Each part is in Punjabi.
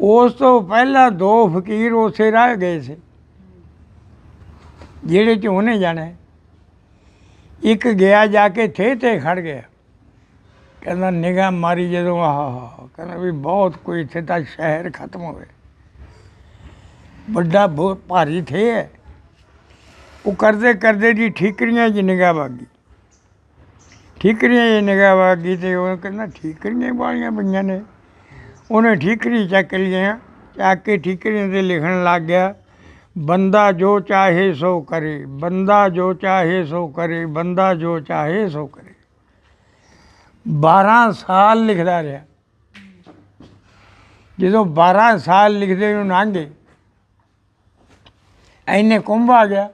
ਉਸ ਤੋਂ ਪਹਿਲਾਂ ਦੋ ਫਕੀਰ ਉਸੇ ਰਾਹ ਗਏ ਸੀ, ਜਿਹੜੇ ਚ ਉਹਨੇ ਜਾਣਾ ਇੱਕ ਗਿਆ ਜਾ ਕੇ ਥੇ ਤੇ ਖੜ ਗਿਆ। ਕਹਿੰਦਾ, ਨਿਗਾਹ ਮਾਰੀ ਜਦੋਂ, ਆਹ ਕਹਿੰਦਾ ਵੀ ਬਹੁਤ ਕੋਈ ਇੱਥੇ ਤਾਂ ਸ਼ਹਿਰ ਖਤਮ ਹੋਵੇ। ਵੱਡਾ ਬਹੁਤ ਭਾਰੀ ਥੇ ਹੈ। ਉਹ ਕਰਦੇ ਕਰਦੇ ਜੀ ਠੀਕਰੀਆਂ 'ਚ ਨਿਗਾਹ ਵਾਗੀ ਠੀਕਰੀਆਂ 'ਚ ਨਿਗਾਹ ਵਾਗੀ ਤੇ ਉਹ ਕਹਿੰਦਾ, ਠੀਕਰੀਆਂ ਵਾਲੀਆਂ ਪਈਆਂ ਨੇ। ਉਹਨੇ ਠੀਕਰੀ ਚੱਕ ਲਈਆਂ, ਚੱਕ ਕੇ ਠੀਕਰੀਆਂ ਤੇ ਲਿਖਣ ਲੱਗ ਗਿਆ, ਬੰਦਾ ਜੋ ਚਾਹੇ ਸੋ ਕਰੇ, ਬੰਦਾ ਜੋ ਚਾਹੇ ਸੋ ਕਰੇ, ਬੰਦਾ ਜੋ ਚਾਹੇ ਸੋ ਕਰੇ। 12 ਸਾਲ ਲਿਖਦਾ ਰਿਹਾ। ਜਦੋਂ 12 ਸਾਲ ਲਿਖਦੇ ਨੂੰ ਲੰਘੇ ਐਨੇ ਕੁੰਭ ਆ ਗਿਆ।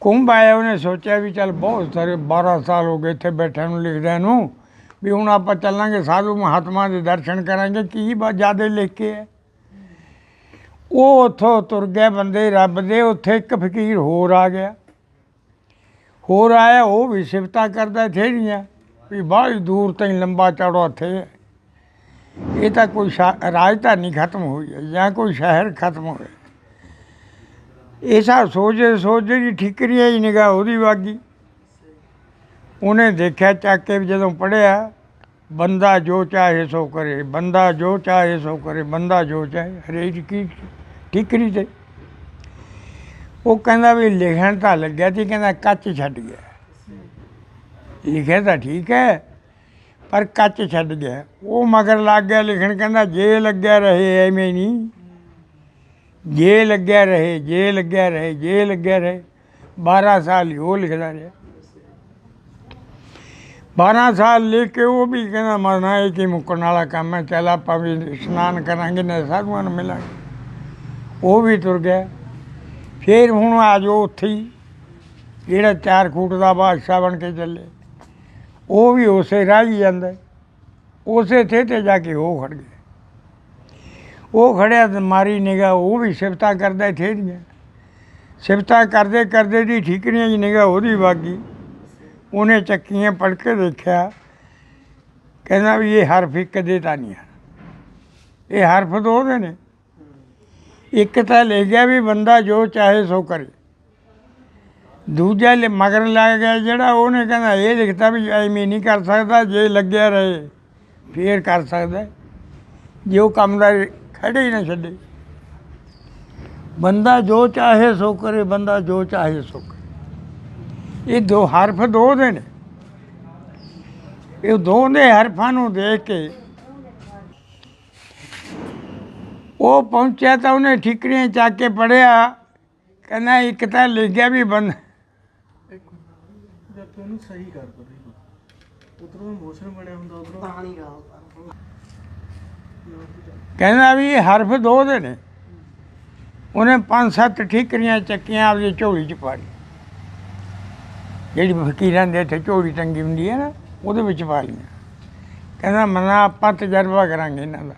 ਕੁੰਭ ਆਇਆ, ਉਹਨੇ ਸੋਚਿਆ ਵੀ ਚੱਲ ਬਹੁਤ ਸਾਰੇ 12 ਸਾਲ ਹੋ ਗਏ ਇੱਥੇ ਬੈਠਿਆਂ ਨੂੰ ਲਿਖਦਿਆਂ ਨੂੰ। ਵੀ ਹੁਣ ਆਪਾਂ ਚੱਲਾਂਗੇ, ਸਾਧੂ ਮਹਾਤਮਾ ਦੇ ਦਰਸ਼ਨ ਕਰਾਂਗੇ, ਕੀ ਬਾ, ਜਿਆਦੇ ਲਿਖ ਕੇ ਹੈ ਉਹ ਉੱਥੋਂ ਤੁਰ ਗਏ ਬੰਦੇ, ਰੱਬ ਦੇ, ਉੱਥੇ ਇੱਕ ਫਕੀਰ ਹੋਰ ਆ ਗਿਆ। ਹੋਰ ਆਇਆ, ਉਹ ਵੀ ਸਿਫਤਾਂ ਕਰਦਾ, ਥੇੜੀਆਂ, ਵੀ ਬਾਹਲੀ ਦੂਰ ਤਾਈਂ ਲੰਬਾ ਚੌੜਾ ਥੇ ਹੈ। ਇਹ ਤਾਂ ਕੋਈ ਸ਼ਾ- ਰਾਜਧਾਨੀ ਖਤਮ ਹੋਈ ਹੈ, ਜਾਂ ਕੋਈ ਸ਼ਹਿਰ ਖਤਮ ਹੋਇਆ ਇਹ ਸਭ ਸੋਚੇ ਸੋਚੇ ਦੀ ਠਿਕਰੀਆਂ ਹੀ ਨਿਗਾਹ ਉਹਦੀ ਵਾਗੀ। ਉਹਨੇ ਦੇਖਿਆ ਚੱਕ ਕੇ ਵੀ ਜਦੋਂ ਪੜਿਆ ਬੰਦਾ ਜੋ ਚਾਹੇ ਸੋ ਕਰੇ, ਬੰਦਾ ਜੋ ਚਾਹੇ ਸੋ ਕਰੇ, ਬੰਦਾ ਜੋ ਚਾਹੇ, ਹਰੇਕ ਕੀ ਠਿਕਰੀ ਤੇ। ਉਹ ਕਹਿੰਦਾ ਵੀ ਲਿਖਣ ਤਾਂ ਲੱਗਿਆ ਸੀ, ਕਹਿੰਦਾ ਕੱਚ ਛੱਡ ਗਿਆ। ਲਿਖਿਆ ਤਾਂ ਠੀਕ ਹੈ, ਪਰ ਕੱਚ ਛੱਡ ਗਿਆ। ਉਹ ਮਗਰ ਲੱਗ ਗਿਆ ਲਿਖਣ, ਕਹਿੰਦਾ ਜੇ ਲੱਗਿਆ ਰਹੇ ਐਵੇਂ ਨਹੀਂ। ਜੇ ਲੱਗਿਆ ਰਹੇ, ਜੇ ਲੱਗਿਆ ਰਹੇ, ਜੇ ਲੱਗਿਆ ਰਹੇ 12 ਸਾਲ ਹੀ ਉਹ ਲਿਖਦਾ ਰਿਹਾ। 12 ਸਾਲ ਲਿਖ ਕੇ ਉਹ ਵੀ ਕਹਿੰਦਾ ਮਰਨਾ, ਇਹ ਕੀ ਮੁੱਕਣ ਵਾਲਾ ਕੰਮ ਹੈ? ਚੱਲ ਆਪਾਂ ਵੀ ਇਸ਼ਨਾਨ ਕਰਾਂਗੇ ਨਾ ਸਾਧੂਆਂ ਨੂੰ ਮਿਲਾਂਗੇ। ਉਹ ਵੀ ਤੁਰ ਗਿਆ। ਫਿਰ ਹੁਣ ਆ ਜਾਓ ਉੱਥੇ ਹੀ, ਜਿਹੜਾ ਚਾਰ ਖੂਟ ਦਾ ਬਾਦਸ਼ਾਹ ਬਣ ਕੇ ਚੱਲੇ। ਉਹ ਵੀ ਉਸੇ ਰਾਹ ਹੀ ਜਾਂਦਾ। ਉਸੇ ਥੇ ਤੇ ਜਾ ਕੇ ਉਹ ਖੜ ਗਿਆ। ਉਹ ਖੜਿਆ ਤੇ ਮਾਰੀ ਨਿਗਾਹ, ਉਹ ਵੀ ਸਿਫਤਾਂ ਕਰਦਾ ਥੇ ਦੀਆਂ। ਸਿਫਤਾਂ ਕਰਦੇ ਕਰਦੇ ਦੀ ਠੀਕਰੀਆਂ ਦੀ ਨਿਗਾਹ ਉਹਦੀ ਵਾਗੀ ਉਹਨੇ ਚੱਕੀਆਂ ਪੜ ਕੇ ਦੇਖਿਆ, ਕਹਿੰਦਾ ਵੀ ਇਹ ਹਰਫ ਇੱਕ ਦੇ ਤਾਂ ਨਹੀਂ ਹਨ ਇਹ ਹਰਫ ਦੋ ਦੇ ਨੇ। ਇੱਕ ਤਾਂ ਲਿਖ ਗਿਆ ਵੀ ਬੰਦਾ ਜੋ ਚਾਹੇ ਸੋ ਕਰੇ। ਦੂਜਾ ਲਿ- ਮਗਰ ਲੱਗ ਗਿਆ ਜਿਹੜਾ ਉਹਨੇ ਕਹਿੰਦਾ ਇਹ ਲਿਖਤਾ ਵੀ ਐਵੇਂ ਨਹੀਂ ਕਰ ਸਕਦਾ, ਜੇ ਲੱਗਿਆ ਰਹੇ ਫੇਰ ਕਰ ਸਕਦਾ। ਜੇ ਉਹ ਕੰਮ ਦਾ ਖੜੇ ਹੀ ਨਾ ਛੱਡੇ। ਬੰਦਾ ਜੋ ਚਾਹੇ ਸੋ ਕਰੇ, ਬੰਦਾ ਜੋ ਚਾਹੇ ਸੋ ਕਰੇ। ਇਹ ਦੋ ਹਰਫ ਦੋ ਦੇ ਨੇ। ਇਹ ਦੋ ਦੇ ਹਰਫਾਂ ਨੂੰ ਦੇਖ ਕੇ ਉਹ ਪਹੁੰਚਿਆ ਤਾਂ ਉਹਨੇ ਠਿਕਰੀਆਂ ਚੱਕ ਕੇ ਪੜਿਆ ਕਹਿੰਦਾ ਇੱਕ ਤਾਂ ਲਿਖ ਗਿਆ ਵੀ ਬੰਦਾ। ਜਦ ਤੂੰ ਉਹਨੂੰ ਸਹੀ ਕਰ ਦੋ ਉਧਰੋਂ ਇਮੋਸ਼ਨ ਬਣਿਆ ਹੁੰਦਾ ਉਧਰੋਂ ਪਾਣੀ ਗਾ ਕਹਿੰਦਾ ਵੀ ਹਰਫ ਦੋ ਦੇ ਨੇ। ਉਹਨੇ ਪੰਜ ਸੱਤ ਠੀਕਰੀਆਂ ਚੱਕੀਆਂ ਆਪਦੀ ਝੋਲੀ ਚ ਪਾ ਲਈ। ਜਿਹੜੀ ਫਕੀਰਾਂ ਦੇ ਇੱਥੇ, ਝੋਲੀ ਟੰਗੀ ਹੁੰਦੀ ਹੈ ਨਾ, ਉਹਦੇ ਵਿੱਚ ਪਾ ਲਈਆਂ। ਕਹਿੰਦਾ, ਮਨਾ, ਆਪਾਂ ਤਜਰਬਾ ਕਰਾਂਗੇ ਇਹਨਾਂ ਦਾ।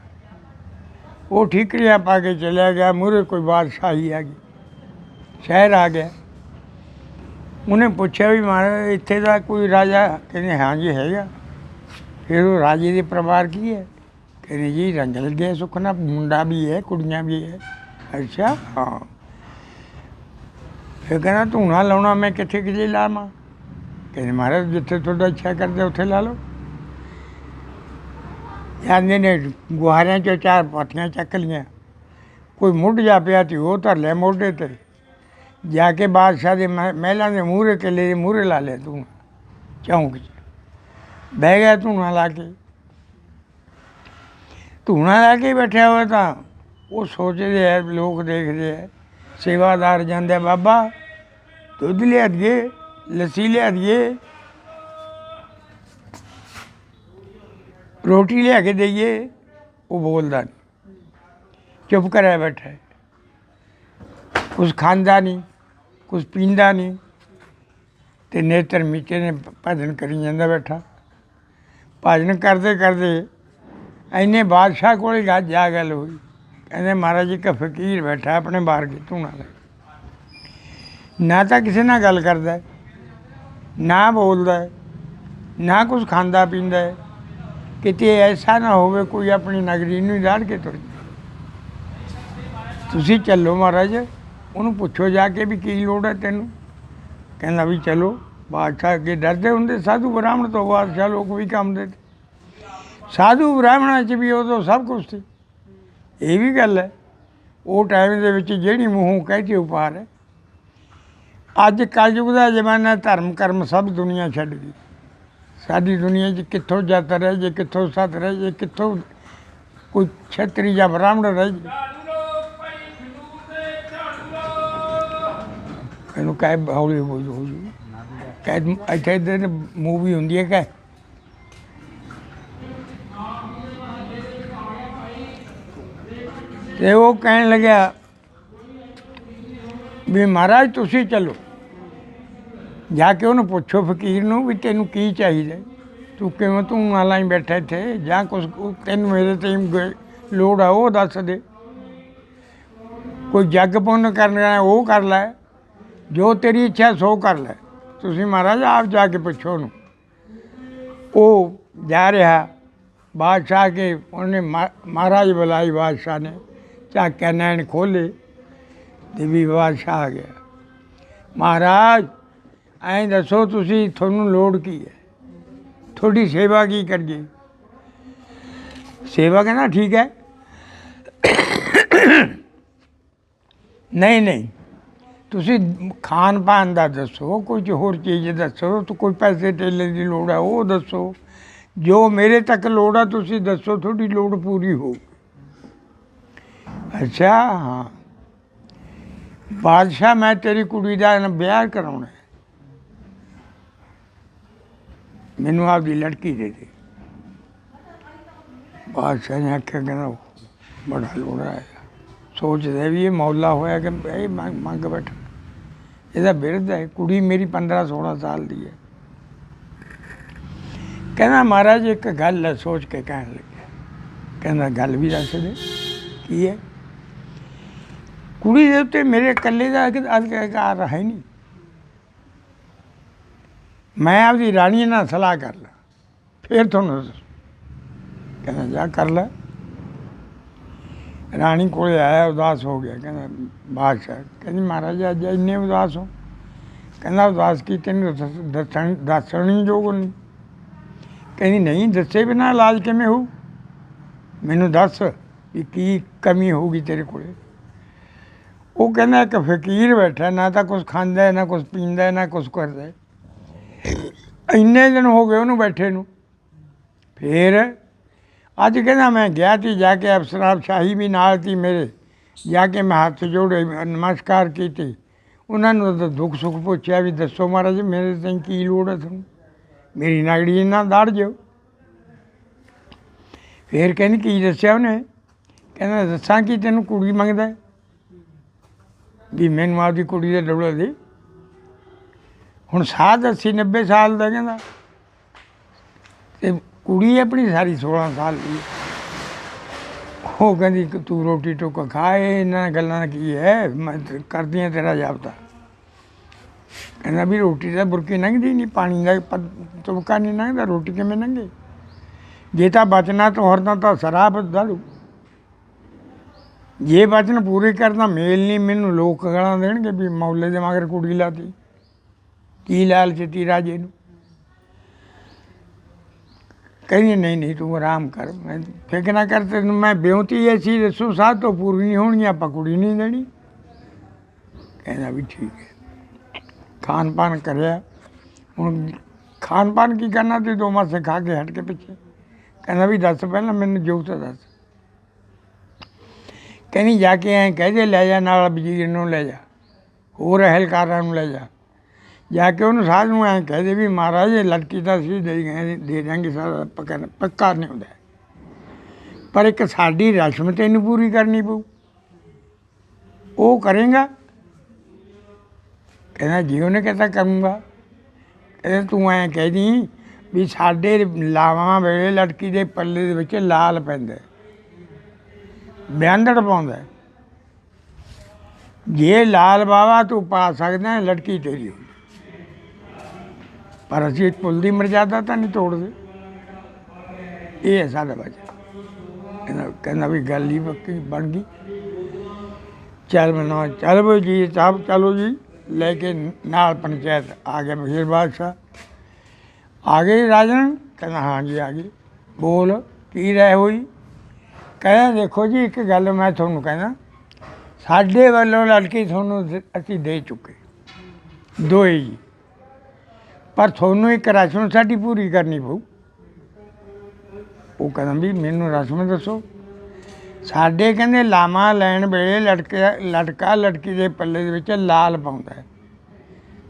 ਉਹ ਠੀਕਰੀਆਂ ਪਾ ਕੇ ਚਲਿਆ ਗਿਆ, ਮੂਹਰੇ ਕੋਈ ਬਾਦਸ਼ਾਹੀ ਆ ਗਈ। ਸ਼ਹਿਰ ਆ ਗਿਆ। ਉਹਨੇ ਪੁੱਛਿਆ ਵੀ, ਮਹਾਰਾਜ, ਇੱਥੇ ਦਾ ਕੋਈ ਰਾਜਾ? ਕਹਿੰਦੇ, ਹਾਂ ਜੀ, ਹੈਗਾ। ਫਿਰ ਉਹ ਰਾਜੇ ਦੇ ਪਰਿਵਾਰ ਕੀ ਹੈ? ਕਹਿੰਦੇ, ਜੀ, ਰੰਗ ਲੱਗੇ ਸੁਖਨਾ ਮੁੰਡਾ ਵੀ ਹੈ, ਕੁੜੀਆਂ ਵੀ ਹੈ। ਅੱਛਾ, ਹਾਂ। ਫਿਰ ਕਹਿੰਦਾ, ਧੂਣਾ ਲਾਉਣਾ, ਮੈਂ ਕਿੱਥੇ ਕਿਤੇ ਲਾਵਾਂ? ਕਹਿੰਦੇ ਮਹਾਰਾਜ ਜਿੱਥੇ ਤੁਹਾਡਾ ਇੱਛਾ ਕਰਦੇ ਉੱਥੇ ਲਾ ਲਓ। ਜਾਂਦੇ ਨੇ ਗੁਹਾਰਿਆਂ ਚੋਂ ਚਾਰ ਪਾਠੀਆਂ ਚੱਕ ਲੀਆਂ ਕੋਈ ਮੁੱਢ ਜਾ ਪਿਆ ਤੇ ਉਹ ਧਰ ਲਿਆ ਮੋਢੇ ਤੇ। ਜਾ ਕੇ ਬਾਦਸ਼ਾਹ ਦੇ ਮਹਿ- ਮਹਿਲਾਂ ਦੇ ਮੂਹਰੇ ਕਿਲੇ ਦੇ ਮੂਹਰੇ ਲਾ ਲਿਆ ਤੂੰ ਚੌਂਕ 'ਚ। ਬਹਿ ਗਿਆ ਧੂਣਾ ਲਾ ਕੇ। ਧੂਣਾ ਲਾ ਕੇ ਬੈਠਿਆ ਹੋਇਆ ਤਾਂ ਉਹ ਸੋਚਦੇ ਆ, ਲੋਕ ਦੇਖਦੇ ਆ, ਸੇਵਾਦਾਰ ਜਾਂਦੇ ਬਾਬਾ, ਦੁੱਧ ਲਿਆ ਦਈਏ। ਲੱਸੀ ਲਿਆ ਦਈਏ ਰੋਟੀ ਲਿਆ ਕੇ ਦਈਏ, ਉਹ ਬੋਲਦਾ ਨਹੀਂ ਚੁੱਪ ਕਰਿਆ ਬੈਠਾ ਹੈ। ਕੁਛ ਖਾਂਦਾ ਨਹੀਂ ਕੁਛ ਪੀਂਦਾ ਨਹੀਂ ਤੇ ਨੇਤਰ ਮੀਚੇ ਨੇ ਭਜਨ ਕਰੀ ਜਾਂਦਾ ਬੈਠਾ। ਭਜਨ ਕਰਦੇ ਕਰਦੇ ਐਨੇ ਬਾਦਸ਼ਾਹ ਕੋਲ ਜਾ ਜਾ ਗੱਲ ਹੋਈ। ਕਹਿੰਦੇ ਮਹਾਰਾਜ ਇੱਕ ਫਕੀਰ ਬੈਠਾ ਆਪਣੇ ਬਾਹਰ ਧੂਣਾ ਨਾਲ ਨਾ ਤਾਂ ਕਿਸੇ ਨਾਲ ਗੱਲ ਕਰਦਾ। ਨਾ ਬੋਲਦਾ, ਨਾ ਕੁਝ ਖਾਂਦਾ ਪੀਂਦਾ, ਕਿਤੇ ਐਸਾ ਨਾ ਹੋਵੇ ਕੋਈ ਆਪਣੀ ਨਗਰੀ ਨੂੰ ਹੀ ਕੇ ਤੁਰ। ਤੁਸੀਂ ਚੱਲੋ ਮਹਾਰਾਜ, ਉਹਨੂੰ ਪੁੱਛੋ ਜਾ ਕੇ ਵੀ ਕੀ ਲੋੜ ਹੈ ਤੈਨੂੰ। ਕਹਿੰਦਾ ਵੀ ਚਲੋ, ਬਾਦਸ਼ਾਹ ਅੱਗੇ ਡਰਦੇ ਹੁੰਦੇ, ਸਾਧੂ ਬ੍ਰਾਹਮਣ ਤੋਂ ਬਾਦਸ਼ਾਹ ਲੋਕ ਵੀ ਕੰਮ ਦੇ ਸਾਧੂ ਬ੍ਰਾਹਮਣਾਂ 'ਚ ਵੀ ਉਦੋਂ ਸਭ ਕੁਝ ਸੀ। ਇਹ ਵੀ ਗੱਲ ਹੈ, ਉਹ ਟਾਈਮ ਦੇ ਵਿੱਚ ਜਿਹੜੀ ਮੂੰਹੋਂ ਕਹਿਤੀ ਉਪਾਰ ਹੈ। ਅੱਜ ਕਲਯੁਗ ਦਾ ਜ਼ਮਾਨਾ ਧਰਮ ਕਰਮ ਸਭ ਦੁਨੀਆ ਛੱਡ ਗਈ। ਸਾਡੀ ਦੁਨੀਆ 'ਚ ਕਿੱਥੋਂ ਜੱਤ ਰਹਿ ਜੇ, ਕਿੱਥੋਂ ਸਤ ਰਹਿ ਜੇ, ਕਿੱਥੋਂ ਕੋਈ ਛੇਤਰੀ ਜਾਂ ਬ੍ਰਾਹਮਣ ਰਹਿ ਜੇ। ਇਹਨੂੰ ਕਹਿ ਹੌਲੀ ਹੋ ਹੋ ਜੂ ਕਹਿ ਇੱਥੇ ਦੇ ਮੂਵੀ ਹੁੰਦੀ ਹੈ ਕਹਿ ਤੇ ਉਹ ਕਹਿਣ ਲੱਗਿਆ ਵੀ ਮਹਾਰਾਜ ਤੁਸੀਂ ਚੱਲੋ। ਜਾ ਕੇ ਉਹਨੂੰ ਪੁੱਛੋ ਫਕੀਰ ਨੂੰ ਵੀ ਤੈਨੂੰ ਕੀ ਚਾਹੀਦਾ? ਤੂੰ ਕਿਵੇਂ ਤੂੰ ਆਲਾਂ ਹੀ ਬੈਠਾ ਇੱਥੇ? ਜਾਂ ਕੁਛ ਤੈਨੂੰ ਮੇਰੇ ਤੇ ਲੋੜ ਆ, ਉਹ ਦੱਸ ਦੇ। ਕੋਈ ਜੱਗ ਪੁੰਨ ਕਰਨਾ ਹੈ, ਉਹ ਕਰ ਲੈ। ਜੋ ਤੇਰੀ ਇੱਛਾ ਸੋ ਕਰ ਲੈ। ਤੁਸੀਂ ਮਹਾਰਾਜ ਆਪ ਜਾ ਕੇ ਪੁੱਛੋ ਉਹਨੂੰ। ਉਹ ਜਾ ਰਿਹਾ। ਬਾਦਸ਼ਾਹ ਕੇ ਉਹਨੇ ਮਹਾ- ਮਹਾਰਾਜ ਬੁਲਾਈ ਬਾਦਸ਼ਾਹ ਨੇ। ਝਾਕਿਆ ਨੈਣ ਖੋਲੇ ਤੇ ਵੀ ਬਾਦਸ਼ਾਹ ਆ ਗਿਆ। ਮਹਾਰਾਜ ਐਂ ਦੱਸੋ ਤੁਸੀਂ ਤੁਹਾਨੂੰ ਲੋੜ ਕੀ ਹੈ? ਤੁਹਾਡੀ ਸੇਵਾ ਕੀ ਕਰੀਏ? ਸੇਵਾ ਕਹਿੰਦਾ ਠੀਕ ਹੈ। ਨਹੀਂ ਨਹੀਂ। ਤੁਸੀਂ ਖਾਣ ਪਾਣ ਦਾ ਦੱਸੋ, ਕੁਝ ਹੋਰ ਚੀਜ਼ ਦੱਸੋ, ਤੂੰ ਕੋਈ ਪੈਸੇ ਟੇਲੇ ਦੀ ਲੋੜ ਹੈ, ਉਹ ਦੱਸੋ। ਜੋ ਮੇਰੇ ਤੱਕ ਲੋੜ ਆ, ਤੁਸੀਂ ਦੱਸੋ, ਤੁਹਾਡੀ ਲੋੜ ਪੂਰੀ ਹੋ ਅੱਛਾ, ਹਾਂ। ਬਾਦਸ਼ਾਹ, ਮੈਂ ਤੇਰੀ ਕੁੜੀ ਦਾ ਵਿਆਹ ਕਰਾਉਣਾ ਹੈ। ਮੈਨੂੰ ਆਪਦੀ ਲੜਕੀ ਦੇ ਦੇ। ਬਾਦਸ਼ਾਹ ਨੇ ਆਖਿਆ, ਕਹਿੰਦਾ, ਬੜਾ ਲੋੜਾ ਹੈ। ਸੋਚਦਾ ਵੀ ਇਹ ਮੌਲਾ ਹੋਇਆ ਕਿ ਇਹ ਮੰਗ ਮੰਗ ਬੈਠਾ। ਇਹਦਾ ਬਿਰਧ ਹੈ, ਕੁੜੀ ਮੇਰੀ 15 16 ਸਾਲ ਦੀ ਹੈ। ਕਹਿੰਦਾ, ਮਹਾਰਾਜ, ਇੱਕ ਗੱਲ ਸੋਚ ਕੇ ਕਹਿਣ ਲੱਗਿਆ। ਕਹਿੰਦਾ, ਗੱਲ ਵੀ ਦੱਸ ਦੇ, ਕੀ ਹੈ? ਕੁੜੀ ਦੇ ਉੱਤੇ ਮੇਰੇ ਇਕੱਲੇ ਦਾ ਅਧਿਕਾਰ ਹੈ ਨਹੀਂ। ਮੈਂ ਆਪਦੀ ਰਾਣੀ ਨਾਲ ਸਲਾਹ ਕਰ ਲਾਂ। ਫਿਰ ਤੁਹਾਨੂੰ ਦੱਸੂ। ਕਹਿੰਦਾ, ਜਾ ਕਰ ਲੈ। ਰਾਣੀ ਕੋਲੇ ਆਇਆ, ਉਦਾਸ ਹੋ ਗਿਆ। ਕਹਿੰਦਾ, ਬਾਦਸ਼ਾਹ, ਕਹਿੰਦੀ, ਮਹਾਰਾਜ, ਅੱਜ ਇੰਨੇ ਉਦਾਸ ਹੋ। ਕਹਿੰਦਾ, ਉਦਾਸ ਕੀ, ਤੈਨੂੰ ਦੱਸਣ, ਦੱਸਣੀ ਯੋਗ ਨਹੀਂ। ਕਹਿੰਦੀ, ਨਹੀਂ, ਦੱਸੇ ਬਿਨਾ ਇਲਾਜ ਕਿਵੇਂ ਹੋਊ? ਮੈਨੂੰ ਦੱਸ ਵੀ ਕੀ ਕਮੀ ਹੋਊਗੀ ਤੇਰੇ ਕੋਲੇ। ਉਹ ਕਹਿੰਦਾ, ਇੱਕ ਫਕੀਰ ਬੈਠਾ, ਨਾ ਤਾਂ ਕੁਝ ਖਾਂਦਾ, ਨਾ ਕੁਝ ਪੀਂਦਾ, ਨਾ ਕੁਝ ਕਰਦਾ। ਇੰਨੇ ਦਿਨ ਹੋ ਗਏ ਉਹਨੂੰ ਬੈਠੇ ਨੂੰ। ਫੇਰ ਅੱਜ ਕਹਿੰਦਾ ਮੈਂ ਗਿਆ ਸੀ ਜਾ ਕੇ ਅਫਸਰਾਬ ਸ਼ਾਹੀ ਵੀ ਨਾਲ ਸੀ ਮੇਰੇ। ਜਾ ਕੇ ਮੈਂ ਹੱਥ ਜੋੜੇ, ਨਮਸਕਾਰ ਕੀਤੀ। ਉਹਨਾਂ ਨੂੰ ਤਾਂ ਦੁੱਖ ਸੁੱਖ ਪੁੱਛਿਆ ਵੀ ਦੱਸੋ ਮਹਾਰਾਜ, ਮੇਰੇ ਤੇ ਕੀ ਲੋੜ ਹੈ ਤੁਹਾਨੂੰ? ਮੇਰੀ ਨਾਗੜੀ ਨਾਲ ਦਾੜ ਜਿਓ। ਫੇਰ ਕਹਿੰਦੀ, ਕੀ ਦੱਸਿਆ ਉਹਨੇ? ਕਹਿੰਦਾ, ਦੱਸਾਂ ਕਿ ਤੈਨੂੰ ਕੁੜੀ ਮੰਗਦਾ? ਵੀ ਮੈਨੂੰ ਆਪਦੀ ਕੁੜੀ ਦਾ ਡੋਲਾ ਦੇ। ਹੁਣ ਸਾਧ 80 90 ਸਾਲ ਦਾ ਕਹਿੰਦਾ। ਤੇ ਕੁੜੀ ਆਪਣੀ ਸਾਰੀ 16 ਸਾਲ ਦੀ ਉਹ ਕਹਿੰਦੀ ਕਿ ਤੂੰ ਰੋਟੀ ਟੋਕਾ ਖਾਏ ਇਹਨਾਂ ਗੱਲਾਂ ਦਾ ਕੀ ਹੈ? ਮੈਂ ਤੇ ਕਰਦੀ ਹਾਂ ਤੇਰਾ ਜਾਪਦਾ। ਕਹਿੰਦਾ ਵੀ ਰੋਟੀ ਦਾ ਬੁਰਕੀ ਲੰਘਦੀ ਨਹੀਂ ਪਾਣੀ ਦਾ ਪ- ਨਹੀਂ ਲੰਘਦਾ, ਰੋਟੀ ਕਿਵੇਂ ਲੰਘੇ? ਜੇ ਤਾਂ ਬਚਨਾ ਤੋਰਦਾ ਤਾਂ ਸ਼ਰਾਬ ਦਾੜੂ ਜੇ ਬਚਨ ਪੂਰੇ ਕਰਨਾ ਮੇਲ ਨਹੀਂ ਮੈਨੂੰ ਲੋਕ ਗਾਲਾਂ ਦੇਣਗੇ ਵੀ ਮੌਲੇ ਦੇ ਮਗਰ ਕੁੜੀ ਲਾਤੀ। ਕੀ ਲਾਲਚ ਤੀ ਰਾਜੇ ਨੂੰ? ਕਹਿੰਦੀ, ਨਹੀਂ ਨਹੀਂ, ਤੂੰ ਆਰਾਮ ਕਰ, ਮੈਂ ਫਿਕਰ ਨਾ ਕਰ, ਤੈਨੂੰ ਮੈਂ ਬਿਉਂਤੀ ਐਸੀ ਦੱਸੂ ਸਾਧ ਤੋਂ ਪੂਰੀ ਨਹੀਂ ਹੋਣੀ, ਆਪਾਂ ਕੁੜੀ ਨਹੀਂ ਦੇਣੀ। ਕਹਿੰਦਾ ਵੀ ਠੀਕ ਹੈ ਖਾਣ ਪਾਨ ਕਰਿਆ। ਹੁਣ ਖਾਣ ਪਾਨ ਕੀ ਕਰਨਾ, ਤੇ ਦੋ ਮਾਸੇ ਖਾ ਕੇ ਹਟ ਕੇ ਪਿੱਛੇ। ਕਹਿੰਦਾ ਵੀ ਦੱਸ ਪਹਿਲਾਂ ਮੈਨੂੰ ਜੋ ਤਾਂ ਦੱਸ। ਕਹਿੰਦੀ, ਜਾ ਕੇ ਐਂ ਕਹਦੇ ਲੈ ਜਾ, ਨਾਲ ਵਜ਼ੀਰ ਨੂੰ ਲੈ ਜਾ ਕੇ ਉਹਨੂੰ ਸਾਧ ਨੂੰ ਐਂ ਕਹਿ ਦੇ ਵੀ ਮਹਾਰਾਜ, ਇਹ ਲੜਕੀ ਤਾਂ ਅਸੀਂ ਦੇ ਗਏ, ਦੇ ਦਾਂਗੇ ਸਾਰਾ, ਪੱਕਾ ਪੱਕਾ ਨਹੀਂ ਹੁੰਦਾ। ਪਰ ਇੱਕ ਸਾਡੀ ਰਸਮ ਤੈਨੂੰ ਪੂਰੀ ਕਰਨੀ ਪਊ। ਉਹ ਕਰੇਗਾ। ਕਹਿੰਦਾ, ਜੀ ਉਹਨੇ ਕਹਿੰਦਾ ਕਰੂੰਗਾ। ਕਹਿੰਦਾ, ਤੂੰ ਐਂ ਕਹਿ ਕਹਿਦੀ ਵੀ ਸਾਡੇ ਲਾਵਾਂ ਵੇਲੇ ਲੜਕੀ ਦੇ ਪੱਲੇ ਦੇ ਵਿੱਚ ਲਾਲ ਪੈਂਦਾ ਹੈ। ਬਿਆੰਦੜ ਪਾਉਂਦਾ ਜੇ ਲਾਲ ਬਾਵਾ ਤੂੰ ਪਾ ਸਕਦਾ ਲੜਕੀ ਤੇਰੀ ਪਰ ਅਸੀਂ ਪੁੱਲ ਦੀ ਮਰਜ਼ਾਦਾ ਤਾਂ ਨਹੀਂ ਤੋੜਦੇ। ਇਹ ਹੈ ਸਾਡਾ ਬੱਚਾ ਕਹਿੰਦਾ ਕਹਿੰਦਾ ਵੀ ਗੱਲ ਹੀ ਪੱਕੀ ਬਣ ਗਈ। ਚੱਲ ਮਨਾ ਚੱਲ ਬਈ ਜੀ, ਸਾਹਿਬ ਚਲੋ ਜੀ। ਲੈ ਕੇ ਨਾਲ ਪੰਚਾਇਤ ਆ ਗਿਆ ਮਹੀਰ ਬਾਦਸ਼ਾਹ। ਆ ਗਏ ਰਾਜਨ? ਕਹਿੰਦਾ ਹਾਂ ਜੀ, ਆ ਗਏ। ਬੋਲ, ਕੀ ਰਹਿ ਹੋਈ? ਕਹਿੰਦਾ ਦੇਖੋ ਜੀ, ਇੱਕ ਗੱਲ ਮੈਂ ਤੁਹਾਨੂੰ ਕਹਿੰਦਾ। ਸਾਡੇ ਵੱਲੋਂ ਲੜਕੀ ਤੁਹਾਨੂੰ ਅਸੀਂ ਦੇ ਚੁੱਕੇ। ਦੋਏ ਜੀ। ਪਰ ਤੁਹਾਨੂੰ ਇੱਕ ਰਸਮ ਸਾਡੀ ਪੂਰੀ ਕਰਨੀ ਪਊ। ਉਹ ਕਹਿੰਦਾ ਵੀ ਮੈਨੂੰ ਰਸਮ ਦੱਸੋ। ਸਾਡੇ ਕਹਿੰਦੇ ਲਾਮਾ ਲੈਣ ਵੇਲੇ ਲੜਕੇ, ਲੜਕਾ ਲੜਕੀ ਦੇ ਪੱਲੇ ਦੇ ਵਿੱਚ ਲਾਲ ਪਾਉਂਦਾ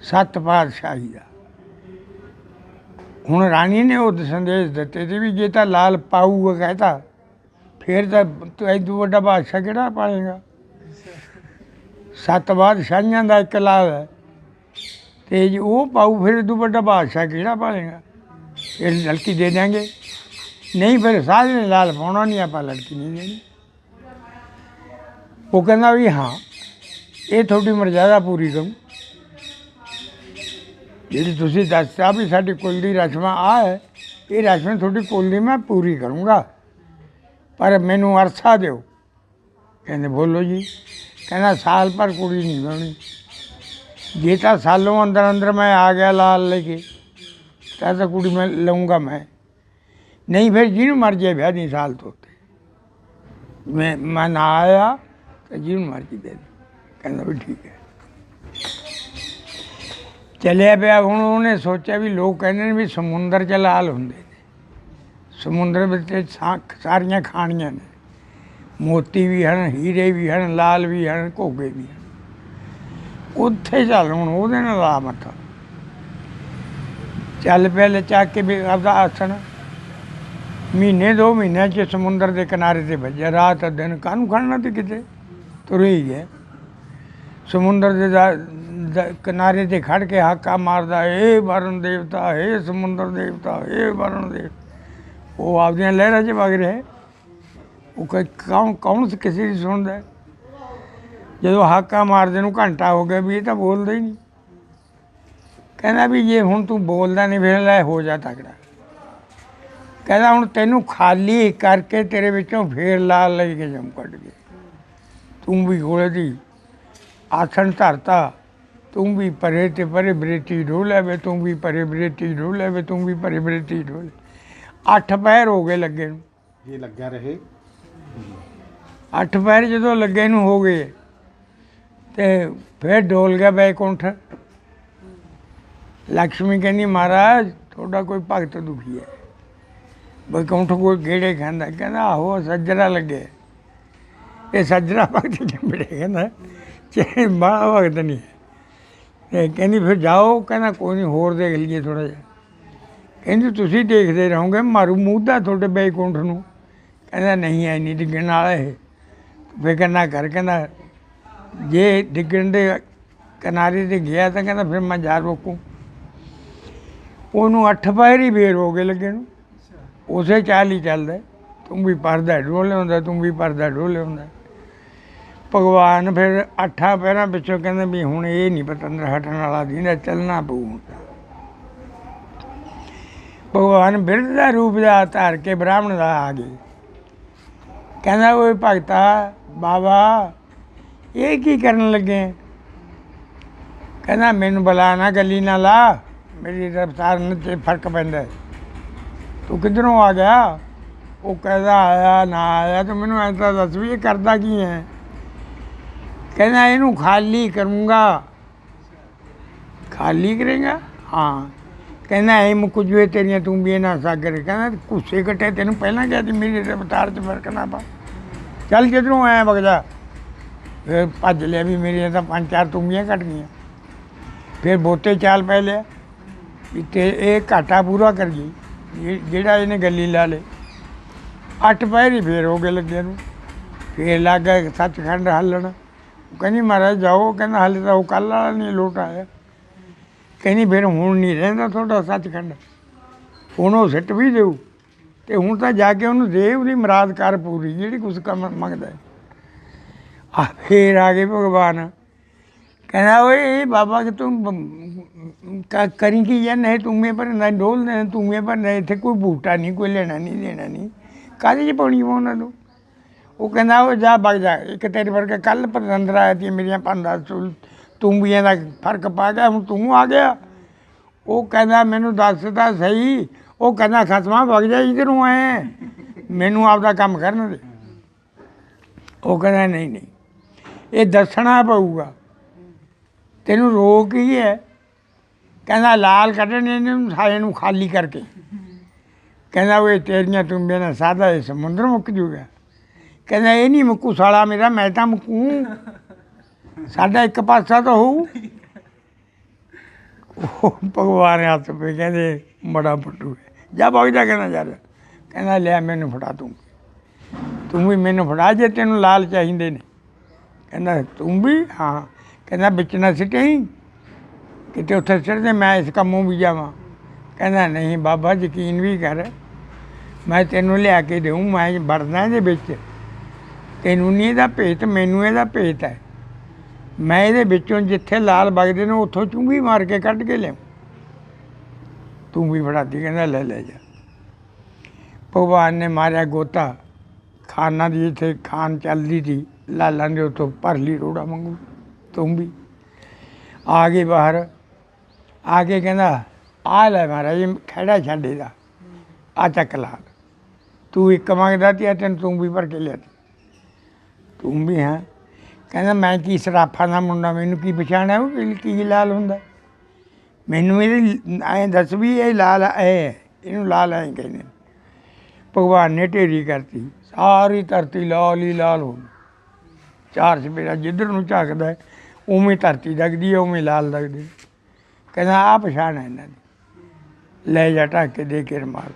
ਸੱਤ ਪਾਤਸ਼ਾਹੀ ਦਾ। ਹੁਣ ਰਾਣੀ ਨੇ ਉਹ ਸੰਦੇਸ਼ ਦਿੱਤੇ ਸੀ ਵੀ ਜੇ ਤਾਂ ਲਾਲ ਪਾਊਗਾ ਕਹਤਾ, ਫਿਰ ਤਾਂ ਤੂੰ ਐਦੂ ਵੱਡਾ ਬਾਦਸ਼ਾਹ ਕਿਹੜਾ ਪਾਏਗਾ ਸੱਤ ਬਾਦਸ਼ਾਹੀਆਂ ਦਾ ਇੱਕ ਲਾਲ ਹੈ। ਤੇ ਜੇ ਉਹ ਪਾਊ ਫਿਰ ਤੂੰ ਵੱਡਾ ਬਾਦਸ਼ਾਹ ਕਿਹੜਾ ਪਾਲੇਗਾ ਇਹ ਲੜਕੀ ਦੇ ਦਿਆਂਗੇ। ਨਹੀਂ ਫਿਰ ਸਾਰੇ ਨੇ ਲਾਲ ਪਾਉਣਾ ਨਹੀਂ, ਆਪਾਂ ਲੜਕੀ ਨਹੀਂ ਦੇਣੀ। ਉਹ ਕਹਿੰਦਾ ਵੀ ਹਾਂ, ਇਹ ਤੁਹਾਡੀ ਮਰਜ਼ਾਦਾ ਪੂਰੀ ਕਰੂੰ। ਜਿਹੜੀ ਤੁਸੀਂ ਦੱਸਿਆ ਵੀ ਸਾਡੀ ਕੁਲ ਦੀ ਰਸਮਾਂ ਆ ਹੈ, ਇਹ ਰਸਮ ਤੁਹਾਡੀ ਕੁਲ ਦੀ ਮੈਂ ਪੂਰੀ ਕਰੂੰਗਾ। ਪਰ ਮੈਨੂੰ ਅਰਸਾ ਦਿਓ। ਕਹਿੰਦੇ, ਬੋਲੋ ਜੀ। ਕਹਿੰਦਾ, ਸਾਲ ਪਰ ਕੁੜੀ ਨਹੀਂ ਹੋਣੀ ਜੇ ਤਾਂ ਸਾਲੋਂ ਅੰਦਰ ਅੰਦਰ ਮੈਂ ਆ ਗਿਆ ਲਾਲ ਲੈ ਕੇ, ਤਾਂ ਤਾਂ ਕੁੜੀ ਮੈਂ ਲਊਂਗਾ ਮੈਂ। ਨਹੀਂ ਫਿਰ ਜਿਹਨੂੰ ਮਰ ਜਾਏ ਵਿਆਹ ਨਹੀਂ ਸਾਲ ਤੋਂ ਉੱਤੇ। ਮੈਂ ਮੈਂ ਨਾ ਆਇਆ, ਤਾਂ ਜਿਹਨੂੰ ਮਰਜ਼ੀ ਦੇ ਦੇ। ਕਹਿੰਦਾ ਵੀ ਠੀਕ ਹੈ। ਚੱਲਿਆ ਪਿਆ, ਹੁਣ ਉਹਨੇ ਸੋਚਿਆ ਵੀ ਲੋਕ ਕਹਿੰਦੇ ਨੇ ਵੀ ਸਮੁੰਦਰ ਚ ਲਾਲ ਹੁੰਦੇ ਨੇ। ਸਮੁੰਦਰ ਵਿੱਚ ਸਾਰੀਆਂ ਖਾਣੀਆਂ ਨੇ। ਮੋਤੀ ਵੀ ਹਨ, ਹੀਰੇ ਵੀ ਹਨ, ਲਾਲ ਵੀ ਹਨ, ਘੋਗੇ ਵੀ ਹਨ। ਉੱਥੇ ਚੱਲ ਹੁਣ ਉਹਦੇ ਨਾਲ ਲਾ ਮੱਥਾ। ਚੱਲ ਪਹਿਲੇ ਚੱਕ ਕੇ ਵੀ ਆਪਦਾ ਆਸਣ। ਮਹੀਨੇ, ਦੋ ਮਹੀਨਿਆਂ ਚ ਸਮੁੰਦਰ ਦੇ ਕਿਨਾਰੇ ਤੇ ਭੱਜਿਆ ਰਾਤ ਦਿਨ ਕਾਹਨੂੰ ਖੜਨਾ ਤੇ ਕਿਤੇ? ਤੁਰੇ ਹੀ ਗਿਆ ਸਮੁੰਦਰ ਦੇ ਦਾ- ਕਿਨਾਰੇ ਤੇ ਖੜ ਕੇ ਹਾਕਾ ਮਾਰਦਾ ਏ ਵਰਨ ਦੇਵਤਾ ਏ ਸਮੁੰਦਰ ਦੇਵਤਾ ਏ ਵਰਨ ਦੇਵ ਉਹ ਆਪਦੀਆਂ ਲਹਿਰਾਂ 'ਚ ਵਗ ਰਹੇ। ਉਹ ਕੌਣ ਕੌਣ ਕਿਸੇ ਦੀ ਸੁਣਦਾ? ਜਦੋਂ ਹਾਕਾ ਮਾਰਦੇ ਨੂੰ ਘੰਟਾ ਹੋ ਗਿਆ ਵੀ ਇਹ ਤਾਂ ਬੋਲਦਾ ਹੀ ਨਹੀਂ। ਕਹਿੰਦਾ ਵੀ ਜੇ ਹੁਣ ਤੂੰ ਬੋਲਦਾ ਨਹੀਂ ਫਿਰ ਲੈ ਹੋ ਜਾ ਤਕੜਾ। ਕਹਿੰਦਾ ਹੁਣ ਤੈਨੂੰ ਖਾਲੀ ਕਰਕੇ ਤੇਰੇ ਵਿੱਚੋਂ ਫੇਰ ਲਾਲ ਲੈ ਕੇ ਜਮ ਕੱਢ ਕੇ। ਤੂੰ ਵੀ ਘੋੜੇ ਦੀ ਆਸਣ ਧਰਤਾ ਤੂੰ ਵੀ ਪਰੇ ਤੇ ਪਰੇ ਬਰੇਟੀ ਢੋਲੇ ਵੇ ਤੂੰ ਵੀ ਪਰੇ ਬਰੇਟੀ ਢੋਲੇ ਵੇ ਤੂੰ ਵੀ ਪਰੇ ਬਰੇਟੀ ਢੋਲੇ ਅੱਠ ਪੈਰ ਹੋ ਗਏ ਲੱਗੇ ਨੂੰ। ਇਹ ਲੱਗਿਆ ਰਹੇ। ਅੱਠ ਪੈਰ ਜਦੋਂ ਲੱਗੇ ਨੂੰ ਹੋ ਗਏ ਤੇ ਫਿਰ ਡੋਲ ਗਿਆ ਬੈਕੁੰਠ। ਲక్ష్ਮੀ ਕਹਿੰਦੀ, ਮਹਾਰਾਜ, ਤੁਹਾਡਾ ਕੋਈ ਭਗਤ ਦੁਖੀ ਹੈ। ਬੈਕੁੰਠ ਕੋਈ ਗੇੜੇ ਖਾਂਦਾ ਕਹਿੰਦਾ, ਆਹੋ, ਸੱਜਰਾ ਲੱਗੇ। ਇਹ ਸੱਜਣਾ ਭਗਤ ਜੰਬੜੇ ਕਹਿੰਦਾ ਚੇ ਬਾਹਲਾ ਭਗਤ ਨਹੀਂ ਤੇ ਕਹਿੰਦੀ, ਫਿਰ ਜਾਓ। ਕਹਿੰਦਾ, ਕੋਈ ਨਹੀਂ, ਹੋਰ ਦੇਖ ਲਈਏ ਥੋੜਾ ਜਿਹਾ। ਕਹਿੰਦੀ, ਤੁਸੀਂ ਦੇਖਦੇ ਰਹੋਗੇ, ਮਾਰੂ ਮੂਧਾ ਤੁਹਾਡੇ ਬੈਕੁੰਠ ਨੂੰ। ਕਹਿੰਦਾ, ਨਹੀਂ ਐ ਨਹੀਂ ਡਿੱਗਣ ਵਾਲਾ ਇਹ। ਫਿਕਰ ਨਾ ਕਰ। ਕਹਿੰਦਾ ਜੇ ਡਿੱਗਣ ਦੇ ਕਿਨਾਰੇ ਤੇ ਗਿਆ ਤਾਂ ਕਹਿੰਦਾ ਫਿਰ ਮੈਂ ਜਾ ਰੋਕੂ। ਉਹਨੂੰ ਅੱਠ ਪੈਰ ਹੀ ਫੇਰ ਹੋ ਗਏ ਲੱਗੇ ਨੂੰ। ਉਸੇ ਚਾਲ ਹੀ ਚੱਲਦਾ ਤੂੰ ਵੀ ਪਰਦਾ ਢੋਲੇ ਹੁੰਦਾ ਤੂੰ ਵੀ ਪਰਦਾ ਢੋਲੇ ਹੁੰਦਾ ਭਗਵਾਨ ਫਿਰ ਅੱਠਾਂ ਪੈਰਾਂ ਪਿੱਛੋਂ ਕਹਿੰਦੇ ਵੀ ਹੁਣ ਇਹ ਨਹੀਂ ਪਤੰਦਰ ਹਟਣ ਵਾਲਾ ਦੀਨਾ ਚੱਲਣਾ ਪਊ ਭਗਵਾਨ ਬਿਰਧ ਦਾ ਰੂਪ ਦਾ ਧਾਰ ਕੇ ਬ੍ਰਾਹਮਣ ਦਾ ਆ ਗਏ। ਕਹਿੰਦਾ ਓਏ ਭਗਤਾ, ਬਾਬਾ ਇਹ ਕੀ ਕਰਨ ਲੱਗੇ? ਕਹਿੰਦਾ, ਮੈਨੂੰ ਬੁਲਾ ਨਾ, ਗੱਲੀ ਨਾ ਲਾ ਮੇਰੀ ਰਫਤਾਰ ਨਾਲ ਤੇ ਫ਼ਰਕ ਪੈਂਦਾ ਤੂੰ ਕਿੱਧਰੋਂ ਆ ਗਿਆ? ਉਹ ਕਹਿੰਦਾ, ਆਇਆ, ਨਾ ਆਇਆ ਤੂੰ ਮੈਨੂੰ ਐਂ ਤਾਂ ਦੱਸ ਵੀ ਇਹ ਕਰਦਾ ਕੀ ਹੈ? ਕਹਿੰਦਾ, ਇਹਨੂੰ ਖਾਲੀ ਕਰੂੰਗਾ। ਖਾਲੀ ਕਰੇਗਾ? ਹਾਂ। ਕਹਿੰਦਾ ਇਹ ਮੁੱਕ ਜੂਏ ਤੇਰੀਆਂ ਤੂੰ ਵੀ ਨਾ ਸਾਗਰ। ਕਹਿੰਦਾ ਕੁੱਸੇ ਘਟੇ ਤੈਨੂੰ ਪਹਿਲਾਂ ਕਿਹਾ ਸੀ ਮੇਰੀ ਰਫਤਾਰ 'ਚ ਫ਼ਰਕ ਨਾ ਪਾ। ਚੱਲ ਜਿੱਧਰੋਂ ਆਇਆ ਵਗਦਾ ਫਿਰ ਭੱਜ ਲਿਆ ਵੀ ਮੇਰੀਆਂ ਤਾਂ ਪੰਜ ਚਾਰ ਤੁੰਗੀਆਂ ਘਟ ਗਈਆਂ। ਫਿਰ ਬੋਤੇ ਚਾਲ ਪੈ ਲਿਆ ਵੀ ਤੇ ਇਹ ਘਾਟਾ ਪੂਰਾ ਕਰ ਗਈ। ਜਿ- ਜਿਹੜਾ ਇਹਨੇ ਗੱਲੀ ਲਾ ਲੇ। ਅੱਠ ਪੈਰੀ ਫੇਰ ਹੋ ਗਏ ਲੱਗੇ ਨੂੰ। ਫੇਰ ਲੱਗ ਗਿਆ ਸੱਚਖੰਡ ਹੱਲਣ। ਕਹਿੰਦੀ, ਮਹਾਰਾਜ, ਜਾਓ। ਕਹਿੰਦਾ, ਹਾਲੇ ਤਾਂ ਉਹ ਕੱਲ੍ਹ ਵਾਲਾ ਨਹੀਂ, ਲੋਟ ਆਇਆ। ਕਹਿੰਦੀ, ਫਿਰ ਹੁਣ ਨਹੀਂ ਰਹਿੰਦਾ ਤੁਹਾਡਾ ਸੱਚਖੰਡ। ਹੁਣ ਉਹ ਸਿੱਟ ਵੀ ਦੇਊ। ਤੇ ਹੁਣ ਤਾਂ ਜਾ ਕੇ ਉਹਨੂੰ ਦੇ ਉਹਦੀ ਮਰਾਦ ਕਰ ਪੂਰੀ। ਜਿਹੜੀ ਕੁਛ ਕੰਮ ਮੰਗਦਾ ਹੈ। ਆ ਫੇਰ ਆ ਗਏ ਭਗਵਾਨ। ਕਹਿੰਦਾ, ਓਏ, ਬਾਬਾ, ਕਿ ਤੂੰ ਕਰੀ ਕੀ ਜਾਂ ਨਹੀਂ, ਤੂੰ ਮੇ ਪਰ ਡੋਲ ਦੇ ਤੂੰ ਮੇ ਪਰ ਇੱਥੇ ਕੋਈ ਬੂਟਾ ਨਹੀਂ, ਕੋਈ ਲੈਣਾ ਨਹੀਂ, ਦੇਣਾ ਨਹੀਂ। ਕਾਹਦੇ ਚ ਪਾਉਣੀ ਵਾ ਉਹਨਾਂ ਨੂੰ? ਉਹ ਕਹਿੰਦਾ ਉਹ ਜਾ ਬਗ ਜਾ, ਇੱਕ ਤੇਰੇ ਵਰਗਾ ਕੱਲ ਪਰੰਦਰ ਆਇਆ ਤੀ ਮੇਰੀਆਂ ਪੰਦਾ ਚੁਲ ਤੂੰ ਵੀ ਫ਼ਰਕ ਪਾ ਗਿਆ, ਹੁਣ ਤੂੰ ਆ ਗਿਆ? ਉਹ ਕਹਿੰਦਾ, ਮੈਨੂੰ ਦੱਸਦਾ ਸਹੀ। ਉਹ ਕਹਿੰਦਾ, ਖਸਮਾ ਵਗ ਜਾ, ਇਧਰੋਂ ਆਏ। ਮੈਨੂੰ ਆਪਦਾ ਕੰਮ ਕਰਨ ਦੇ। ਉਹ ਕਹਿੰਦਾ, ਨਹੀਂ ਨਹੀਂ ਇਹ ਦੱਸਣਾ ਪਊਗਾ। ਤੈਨੂੰ ਰੋਕ ਕੀ ਹੈ। ਕਹਿੰਦਾ ਲਾਲ ਕੱਢਣੇ ਨੇ ਉਹਨੂੰ ਨੂੰ ਖਾਲੀ ਕਰਕੇ। ਕਹਿੰਦਾ ਓਏ ਤੇਰੀਆਂ ਤੁੰਬੇ ਨਾਲ ਸਾਦਾ ਇਹ ਸਮੁੰਦਰ ਮੁੱਕ ਜੂਗਾ। ਕਹਿੰਦਾ ਇਹ ਨਹੀਂ ਮੁੱਕੂ ਸਾਲਾ ਮੇਰਾ, ਮੈਂ ਤਾਂ ਮੁੱਕੂ। ਸਾਡਾ ਇੱਕ ਪਾਸਾ ਤਾਂ ਹੋਊ। ਉਹ ਭਗਵਾਨ ਹੱਥ ਪੇ ਕਹਿੰਦੇ ਬੜਾ ਪੱਟੂ ਜਾ ਬਾਗ ਕਹਿੰਦਾ ਯਾਰ ਕਹਿੰਦਾ, ਲਿਆ ਮੈਨੂੰ ਫੜਾ ਤੂੰ। ਤੂੰ ਵੀ ਮੈਨੂੰ ਫੜਾ, ਜੇ ਤੈਨੂੰ ਲਾਲ ਚਾਹੀਦੇ ਨੇ। ਕਹਿੰਦਾ, ਤੂੰ ਵੀ? ਹਾਂ। ਕਹਿੰਦਾ, ਵਿੱਚ ਨਾ ਸਿੱਟਈ ਕਿਤੇ ਉੱਥੇ ਸਿੱਟਦੇ ਮੈਂ ਇਸ ਕੰਮੋਂ ਵੀ ਜਾਵਾਂ। ਕਹਿੰਦਾ, ਨਹੀਂ ਬਾਬਾ, ਯਕੀਨ ਵੀ ਕਰ। ਮੈਂ ਤੈਨੂੰ ਲਿਆ ਕੇ ਦੇਉਂ ਮੈਂ ਵੜਨਾ ਇਹਦੇ ਵਿੱਚ। ਤੈਨੂੰ ਨਹੀਂ ਇਹਦਾ ਭੇਤ, ਮੈਨੂੰ ਇਹਦਾ ਭੇਤ ਹੈ। ਮੈਂ ਇਹਦੇ ਵਿੱਚੋਂ ਜਿੱਥੇ ਲਾਲ ਵਗਦੇ ਨੇ, ਉੱਥੋਂ ਚੁੰਗੀ ਮਾਰ ਕੇ ਕੱਢ ਕੇ ਲਿਆਉਂ ਤੂੰ ਵੀ ਫੜਾਦੀ ਕਹਿੰਦਾ, ਲੈ ਲੈ ਜਾ। ਭਗਵਾਨ ਨੇ ਮਾਰਿਆ ਗੋਤਾ। ਖਾਨਾ ਦੀ ਇੱਥੇ ਖਾਨ ਚੱਲਦੀ ਸੀ। ਲਾਲਾਂ ਦੇ ਉੱਤੋਂ ਭਰ ਲਈ ਰੋੜਾ ਮੰਗੂ ਤੂੰ ਵੀ। ਆ ਗਏ ਬਾਹਰ। ਆ ਕੇ ਕਹਿੰਦਾ ਆ ਲੈ ਮਹਾਰਾਜ ਇਹ ਖੜਾ ਛੱਡੇ ਦਾ ਆ ਚੱਕ ਲਾ। ਤੂੰ ਇੱਕ ਮੰਗਦਾ ਤੀ ਤੈਨੂੰ ਤੂੰ ਵੀ ਭਰ ਕੇ ਲਿਆ ਤੀ। ਤੂੰ ਵੀ ਹੈ। ਕਹਿੰਦਾ ਮੈਂ ਕੀ ਸਰਾਫਾ ਦਾ ਮੁੰਡਾ ਮੈਨੂੰ ਕੀ ਪਛਾਣ ਹੈ ਉਹ ਕੀ- ਲਾਲ ਹੁੰਦਾ? ਮੈਨੂੰ ਇਹ ਐਂ ਦੱਸ ਵੀ ਇਹ ਲਾਲ ਐ ਹੈ, ਇਹਨੂੰ ਲਾਲ ਐਂ ਕਹਿੰਦੇ ਨੇ। ਭਗਵਾਨ ਨੇ ਢੇਰੀ ਕਰਤੀ। ਸਾਰੀ ਧਰਤੀ ਲਾਲ ਹੀ ਲਾਲ ਹੋ ਗਈ। ਚਾਰ ਸਪੇਰਾ ਜਿੱਧਰ ਨੂੰ ਝਾਕਦਾ ਹੈ, ਉਵੇਂ ਧਰਤੀ ਦਗਦੀ ਹੈ ਉਵੇਂ ਲਾਲ ਦਗਦੀ ਹੈ। ਕਹਿੰਦਾ ਆ ਪਛਾਣ ਹੈ ਇਹਨਾਂ ਦੀ। ਲੈ ਜਾ ਢੱਕ ਕੇ ਦੇ ਕੇ ਰਮਾਲ।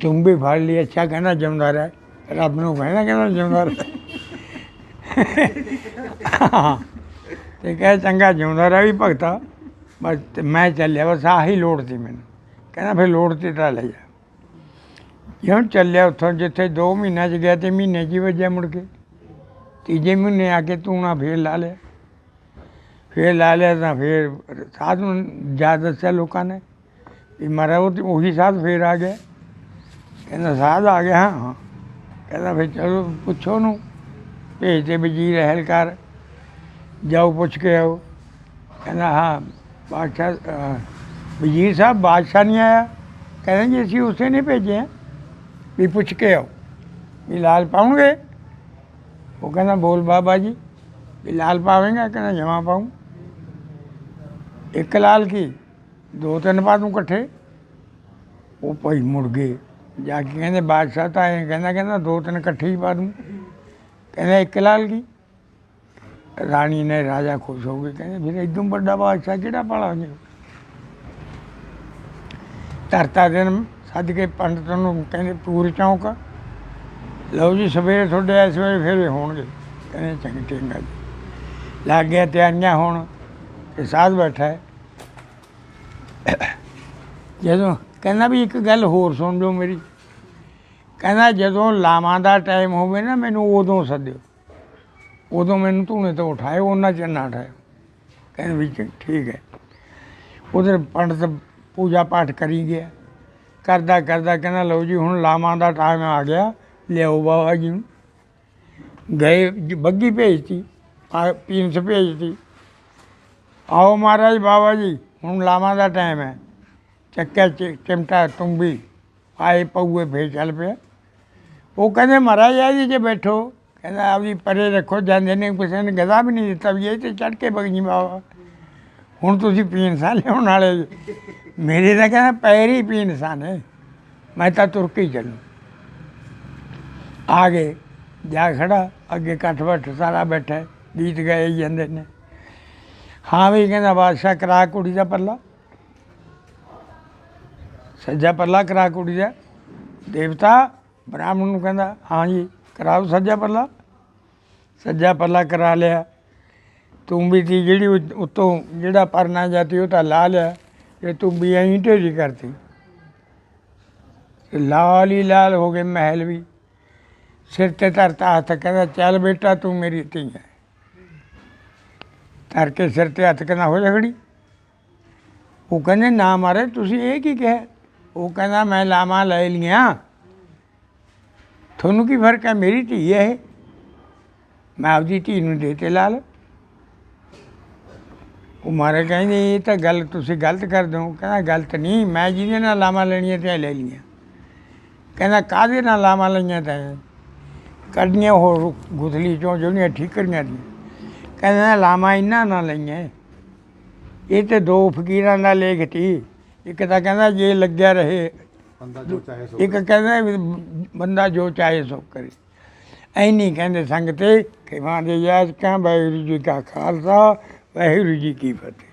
ਤੂੰ ਵੀ ਫੜ ਲਈ ਅੱਛਾ ਕਹਿੰਦਾ ਜਿਉਂਦਾ ਰਹਿ। ਰੱਬ ਨੂੰ ਕਹਿੰਦਾ ਕਹਿੰਦਾ ਜਿਉਂਦਾ ਰਹਿ। ਹਾਂ। ਤੇ ਕਹੇ ਚੰਗਾ ਜਿਉਂਦਾ ਰਹਿ ਵੀ ਭਗਤਾ। ਬਸ ਤੇ ਮੈਂ ਚੱਲਿਆ ਬਸ ਆਹੀ ਲੋੜ ਸੀ ਮੈਨੂੰ। ਕਹਿੰਦਾ ਫਿਰ ਲੋੜ ਤੇ ਤਾਂ ਲੈ ਜਾ। ਜਿਉਂ ਚੱਲਿਆ ਉੱਥੋਂ ਜਿੱਥੇ 2 ਮਹੀਨਿਆਂ ਚ ਗਿਆ ਤੇ ਮਹੀਨੇ 'ਚ ਹੀ ਵੱਜਿਆ ਮੁੜ ਕੇ। ਤੀਜੇ ਮਹੀਨੇ ਆ ਕੇ ਤੂੰ ਨਾ ਫੇਰ ਲਾ ਲਿਆ। ਫੇਰ ਲਾ ਲਿਆ ਤਾਂ ਫੇਰ ਸਾਧ ਨੂੰ ਜਾ ਦੱਸਿਆ ਲੋਕਾਂ ਨੇ ਵੀ ਮਾਰਾ ਉਹ ਤੇ ਉਹੀ ਸਾਧ ਫੇਰ ਆ ਗਿਆ। ਕਹਿੰਦਾ, ਸਾਧ ਆ ਗਿਆ, ਹਾਂ ਹਾਂ। ਕਹਿੰਦਾ, ਫਿਰ ਚਲੋ ਪੁੱਛੋ ਉਹਨੂੰ, ਭੇਜ ਦੇ ਵਜ਼ੀਰ ਅਹਿਲਕਾਰ ਜਾਓ ਪੁੱਛ ਕੇ ਆਓ। ਕਹਿੰਦਾ, ਹਾਂ, ਬਾਦਸ਼ਾਹ ਵਜ਼ੀਰ ਸਾਹਿਬ, ਬਾਦਸ਼ਾਹ ਨਹੀਂ ਆਇਆ? ਕਹਿੰਦੇ ਜੀ, ਅਸੀਂ ਉਸੇ ਨੇ ਭੇਜੇ ਵੀ ਪੁੱਛ ਕੇ ਆਓ। ਵੀ ਲਾਲ ਪਾਉਂਗੇ? ਉਹ ਕਹਿੰਦਾ, ਬੋਲ ਬਾਬਾ ਜੀ, ਵੀ ਲਾਲ ਪਾਵੇਂਗਾ ਕਹਿੰਦਾ ਜਮਾ ਪਾਉਂ ਇੱਕ ਲਾਲ ਕੀ? ਦੋ ਤਿੰਨ ਪਾ ਦੂੰ ਇਕੱਠੇ? ਉਹ ਭਾਈ ਮੁੜ ਗਏ। ਜਾ ਕੇ ਕਹਿੰਦੇ, ਬਾਦਸ਼ਾਹ ਤਾਂ ਐਂ ਕਹਿੰਦਾ ਕਹਿੰਦਾ ਦੋ ਤਿੰਨ ਇਕੱਠੇ ਹੀ ਪਾ ਦੂੰ। ਕਹਿੰਦਾ, ਇੱਕ ਲਾਲ ਕੀ? ਰਾਣੀ ਨੇ ਰਾਜਾ ਖੁਸ਼ ਹੋ ਗਏ। ਕਹਿੰਦੇ, ਫਿਰ ਇਦੋਂ ਵੱਡਾ ਬਾਦਸ਼ਾਹ ਕਿਹੜਾ ਪਾਲਾਂਗੇ? ਧਰਤਾ ਦਿਨ ਸੱਦ ਕੇ ਪੰਡਤ ਨੂੰ ਕਹਿੰਦੇ, ਪੂਰ ਚੌਂਕ ਲਓ ਜੀ, ਸਵੇਰੇ ਤੁਹਾਡੇ ਇਸ ਵੇਲੇ ਫੇਰੇ ਹੋਣਗੇ। ਕਹਿੰਦੇ, ਚੰਗੀ ਚੰਗਾ ਜੀ। ਲੱਗ ਗਿਆ ਤਿਆਰੀਆਂ ਹੁਣ ਤੇ ਸਾਧ ਬੈਠਾ ਹੈ। ਜਦੋਂ ਕਹਿੰਦਾ ਵੀ ਇੱਕ ਗੱਲ ਹੋਰ ਸੁਣ ਲਓ ਮੇਰੀ। ਕਹਿੰਦਾ, ਜਦੋਂ ਲਾਵਾਂ ਦਾ ਟਾਈਮ ਹੋਵੇ ਨਾ, ਮੈਨੂੰ ਉਦੋਂ ਸੱਦਿਓ। ਉਦੋਂ ਮੈਨੂੰ ਧੂਣੇ ਤੋਂ ਉਠਾਇਓ, ਉਹਨਾਂ ਚਿਰ ਨਾ ਉਠਾਇਓ। ਕਹਿੰਦੇ, ਵੀ ਚ- ਠੀਕ ਹੈ। ਉਧਰ ਪੰਡਤ ਪੂਜਾ ਪਾਠ ਕਰੀ ਗਿਆ। ਕਰਦਾ ਕਰਦਾ ਕਹਿੰਦਾ, ਲਓ ਜੀ, ਹੁਣ ਲਾਵਾਂ ਦਾ ਟਾਈਮ ਆ ਗਿਆ, ਲਿਆਓ ਬਾਬਾ ਜੀ ਨੂੰ। ਗਏ, ਬੱਗੀ ਭੇਜਤੀ, ਆ ਪੀਂਸ ਭੇਜਤੀ। ਆਓ ਮਹਾਰਾਜ ਬਾਬਾ ਜੀ, ਹੁਣ ਲਾਵਾਂ ਦਾ ਟਾਈਮ ਹੈ। ਚੱਕਿਆ ਚਿਮਟਾ ਤੁੰਬੀ, ਆਏ ਪਊਏ, ਫੇਰ ਚੱਲ ਪਿਆ। ਉਹ ਕਹਿੰਦੇ, ਮਹਾਰਾਜ ਆ ਜੀ ਜੇ ਬੈਠੋ। ਕਹਿੰਦਾ ਆਪਦੀ ਪਰੇ ਰੱਖੋ, ਜਾਂਦੇ ਨੇ, ਕਿਸੇ ਨੇ ਗਦਾ ਵੀ ਨਹੀਂ ਦਿੱਤਾ ਵੀ ਇਹ ਤੇ ਚੜ ਕੇ ਬਗਜੀ ਬਾਬਾ। ਹੁਣ ਤੁਸੀਂ ਪੀਣਸਾ ਲਿਆਉਣ ਵਾਲੇ ਜੀ। ਮੇਰੇ ਤਾਂ ਕਹਿੰਦਾ ਪੈਰ ਹੀ ਪੀਣਸਾ ਨੇ ਮੈਂ ਤਾਂ ਤੁਰ ਕੇ ਹੀ ਚੱਲੂ। ਆ ਗਏ, ਜਾ ਖੜਾ, ਅੱਗੇ ਇਕੱਠ ਬੱਠ ਸਾਰਾ ਬੈਠਾ, ਗੀਤ ਗਾਏ ਜਾਂਦੇ ਨੇ। ਹਾਂ ਵੀ ਕਹਿੰਦਾ ਬਾਦਸ਼ਾਹ ਕਰਾ ਕੁੜੀ ਦਾ ਪੱਲਾ ਸੱਜਾ ਪੱਲਾ ਕਰਾ ਕੁੜੀ ਦਾ। ਦੇਵਤਾ ਬ੍ਰਾਹਮਣ ਨੂੰ ਕਹਿੰਦਾ, ਹਾਂ ਜੀ, ਕਰਾਓ ਸੱਜਾ ਪੱਲਾ ਸੱਜਾ ਪੱਲਾ ਕਰਾ ਲਿਆ। ਤੂੰ ਵੀ ਤੀ ਜਿਹੜੀ ਉ- ਉੱਤੋਂ ਜਿਹੜਾ ਪਰਨਾ ਜਾਤੀ ਉਹ ਤਾਂ ਲਾ ਲਿਆ। ਇਹ ਤੂੰ ਵੀ ਐਂ ਢੇਰੀ ਕਰਤੀ। ਲਾਲ ਹੀ ਲਾਲ ਹੋ ਗਏ ਮਹਿਲ ਵੀ। ਸਿਰ ਤੇ ਧਰਤਾ ਹੱਥ, ਕਹਿੰਦਾ, ਚੱਲ ਬੇਟਾ, ਤੂੰ ਮੇਰੀ ਧੀ ਹੈ ਧਰ ਕੇ ਸਿਰ ਤੇ ਹੱਥ ਕਹਿੰਦਾ, ਹੋ ਝਗੜੀ ਉਹ ਕਹਿੰਦੇ, ਨਾ ਮਾਰੇ, ਤੁਸੀਂ ਇਹ ਕੀ ਕਿਹਾ? ਉਹ ਕਹਿੰਦਾ, ਮੈਂ ਲਾਵਾਂ ਲੈ ਲੀਆਂ ਤੁਹਾਨੂੰ ਕੀ ਫ਼ਰਕ ਹੈ? ਮੇਰੀ ਧੀ ਹੈ ਇਹ। ਮੈਂ ਆਪਦੀ ਧੀ ਨੂੰ ਦੇ ਤੇ ਲਾਲ। ਉਹ ਮਾਰੇ ਕਹਿੰਦੇ ਇਹ ਤਾਂ ਗੱਲ ਤੁਸੀਂ ਗਲਤ ਕਰ ਦੋ ਕਹਿੰਦਾ ਗਲਤ ਨਹੀਂ ਮੈਂ ਜਿਹਦੇ ਨਾਲ ਲਾਵਾਂ ਲੈਣੀਆਂ ਤੇ ਲੈ ਲਈਆਂ। ਕਹਿੰਦਾ ਕਾਹਦੇ ਨਾਲ ਲਾਵਾਂ ਲਈਆਂ ਤਾਂ ਕੱਢੀਆਂ ਹੋਰ ਗੁਥਲੀ ਚੋਂ ਜਿਹੜੀਆਂ ਠੀਕਰੀਆਂ ਦੀ ਕਹਿੰਦਾ ਲਾਵਾਂ ਇਹਨਾਂ ਨਾਲ ਲਈਆਂ ਇਹ। ਤੇ ਦੋ ਫਕੀਰਾਂ ਦਾ ਲੇਖ ਤੀ। ਇੱਕ ਤਾਂ ਕਹਿੰਦਾ ਜੇ ਲੱਗਿਆ ਰਹੇ। ਬੰਦਾ ਜੋ ਚਾਹੇ ਸੋ ਇੱਕ ਕਹਿੰਦਾ ਬੰਦਾ ਜੋ ਚਾਹੇ ਸੋ ਕਰੇ। ਐ ਨਹੀਂ ਕਹਿੰਦੇ ਸੰਗਤੇ ਕਿ ਮਾਂ ਦੇ ਯਾਦ ਕਾ ਵਾਹਿਗੁਰੂ ਜੀ ਕਾ ਖਾਲਸਾ। ਵਾਹਿਗੁਰੂ ਜੀ ਕੀ ਫਤਿਹ।